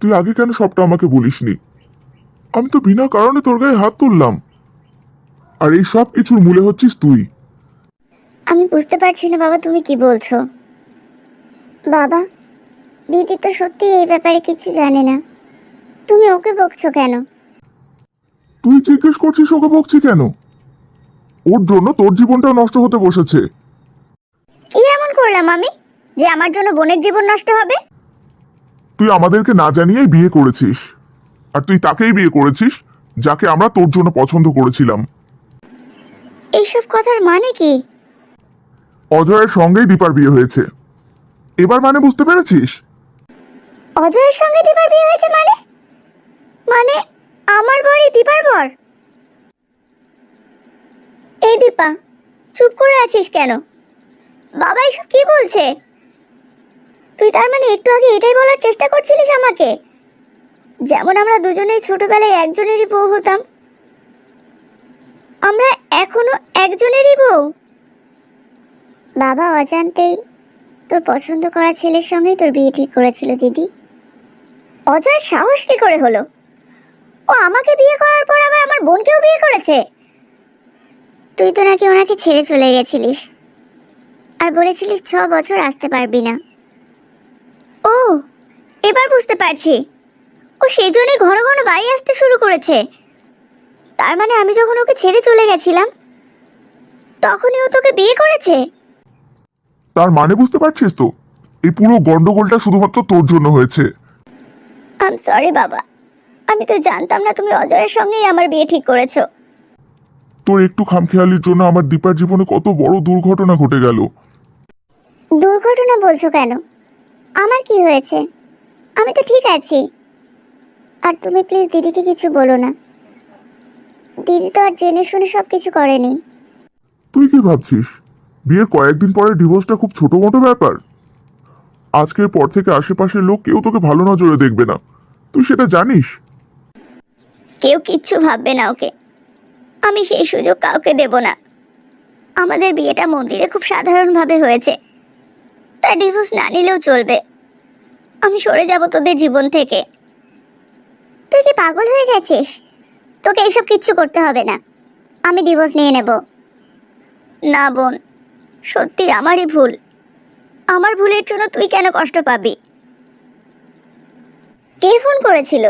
তুই আগে কেন সবটা আমাকে বলিসনি? আমি তো বিনা কারণে তোর গায়ে হাত তুললাম। আর এই সব কিছুর মূলে হচ্ছিস তুই। আমি বুঝতে পারছি না বাবা তুমি কি বলছো? বাবা দিদি তো সত্যি এই ব্যাপারে কিছু জানে না। তুমি ওকে বকছো কেন? তুই জিজ্ঞেস করছিস ওকে বকছি কেন? ওর জন্য তোর জীবনটা নষ্ট হতে বসেছে। কি এমন করলাম আমি? যে আমার জন্য বোনের জীবন নষ্ট হবে? তুই আমাদেরকে না জানিয়েই বিয়ে করেছিস। আর তুই তাকেই বিয়ে করেছিস যাকে আমরা তোর জন্য পছন্দ করেছিলাম। এইসব কথার মানে কি? অজয়ের সঙ্গেই দীপার বিয়ে হয়েছে। এবার মানে বুঝতে পেরেছিস? অজয়ের সঙ্গে দীপার বিয়ে হয়েছে মানে? মানে আমার বরই দীপার বর? এই দীপা চুপ করে আছিস কেন? বাবা এসব কি বলছে? তুই তার মানে একটু আগে এটাই বলার চেষ্টা করছিলিস আমাকে? যেমন আমরা দুজনেই ছোটবেলায় একজনেরই বউ হতাম। আমরা এখনও একজনেরই বউ। বাবা অজান্তেই তোর পছন্দ করা ছেলের সঙ্গেই তোর বিয়ে ঠিক করেছিল, দিদি। অজয়ের সাহস কি করে হলো? ও আমাকে বিয়ে করার পর আবার আমার বোনকেও বিয়ে করেছে? তুই তো নাকি ওনাকে ছেড়ে চলে গেছিলিস। আর বলেছিলিস ছ বছর আসতে পারবি না। ও এবার বুঝতে পারছি। ও সেই জন্যই ঘন ঘন বাড়ি আসতে শুরু করেছে। তার মানে আমি যখন ওকে ছেড়ে চলে গেছিলাম তখনই ও তোকে বিয়ে করেছে? তার মানে বুঝতে পারছিস তো? এই পুরো গন্ডগোলটা শুধুমাত্র তোর জন্য হয়েছে। আম সরি বাবা। আমি তো জানতাম না তুমি অজয়ের সঙ্গেই আমার বিয়ে ঠিক করেছ। তোর একটু খামখেয়ালির জন্য আমার দীপার জীবনে কত বড় দুর্ঘটনা ঘটে গেল। দুর্ঘটনা বলছো কেন? আমার কি হয়েছে? আমি তো ঠিক আছি। আর তুমি প্লিজ দিদিকে কিছু বলো না। দিদি তো আর জেনে শুনে সব কিছু করেনি। তুই কি ভাবছিস? বিয়ের কয়েকদিন পরে ডিভোর্সটা খুব ছোট মোটো ব্যাপার। আজকের পর থেকে আশেপাশের লোক কেউ তোকে ভালো নজরে দেখবে না। তুই সেটা জানিস? কেউ কিচ্ছু ভাববে না ওকে। আমি সেই সুযোগ কাউকে দেব না। আমাদের বিয়েটা মন্দিরে খুব সাধারণভাবে হয়েছে। তাই ডিভোর্স না নিলেও চলবে। আমি সরে যাব তোদের জীবন থেকে। তুই কি পাগল হয়ে গেছিস? তোকে এইসব কিচ্ছু করতে হবে না। আমি ডিভোর্স নিয়ে নেব। না বোন সত্যি আমারই ভুল। আমার ভুলের জন্য তুই কেন কষ্ট পাবি? কে ফোন করেছিল?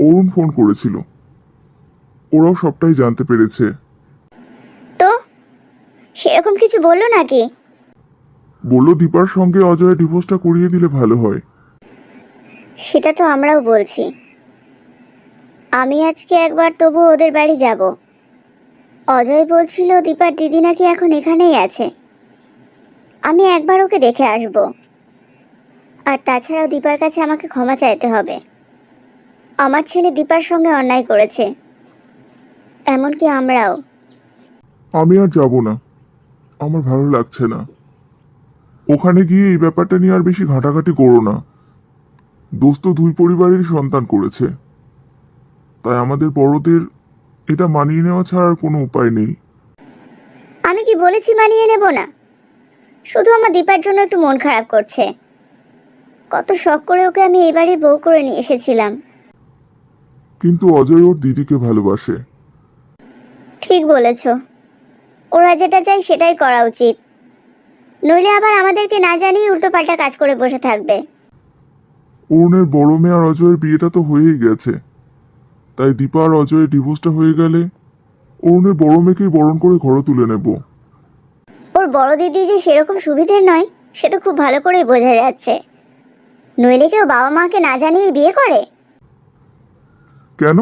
অরুণ ফোন করেছিল। ওরাও সবটাই জানতে পেরেছে। তো? সেরকম কিছু বলল নাকি? বলল দীপার সঙ্গে অজয় ডিভোর্সটা করিয়ে দিলে ভালো হয়। সেটা তো আমরাও বলছি। আমি আজকে একবার তবু ওদের বাড়ি যাব। অজয় বলছিল দীপার দিদি নাকি এখন এখানেই আছে। আমি একবার ওকে দেখে আসব। আর তাছাড়াও দীপার কাছে আমাকে ক্ষমা চাইতে হবে। আমার ছেলে দীপার সঙ্গে অন্যায় করেছে। এমনকি আমরাও। আমি আর যাব না। আমার ভালো লাগছে না। ওখানে গিয়ে এই ব্যাপারটা নিয়ে আর বেশি ঘাটাঘাটি করো না। দোস্ত দুই পরিবারেরই সন্তান করেছে। তাই আমাদের বড়দের এটা মানিয়ে নেওয়া ছাড়া আর কোনো উপায় নেই। আমি কি বলেছি মানিয়ে নেব না? শুধু আমার দীপার জন্য একটু মন খারাপ করছে। কত শখ করে ওকে আমি এই বাড়ির বউ করে নিয়ে এসেছিলাম। কিন্তু অজয় ওর দিদিকে ভালোবাসে। ঠিক বলেছ। ওরা যেটা চাই সেটাই করা উচিত। নইলে আবার আমাদেরকে না জানিয়ে উল্টোপাল্টা কাজ করে বসে থাকবে। অরুণের বড় মেয়ে আর অজয়ের বিয়েটা তো হয়েই গেছে। তাই দীপা আর অজয়ের ডিভোর্সটা হয়ে গেলে অরুণের বড় মেয়েকেই বরণ করে ঘরে তুলে নেব। ওর বড় দিদি যে সেরকম সুবিধের নয় সে তো খুব ভালো করেই বোঝা যাচ্ছে। নইলে কেউ বাবা মাকে না জানিয়ে বিয়ে করে? কেন?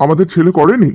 আমাদের ছেলে করেনি?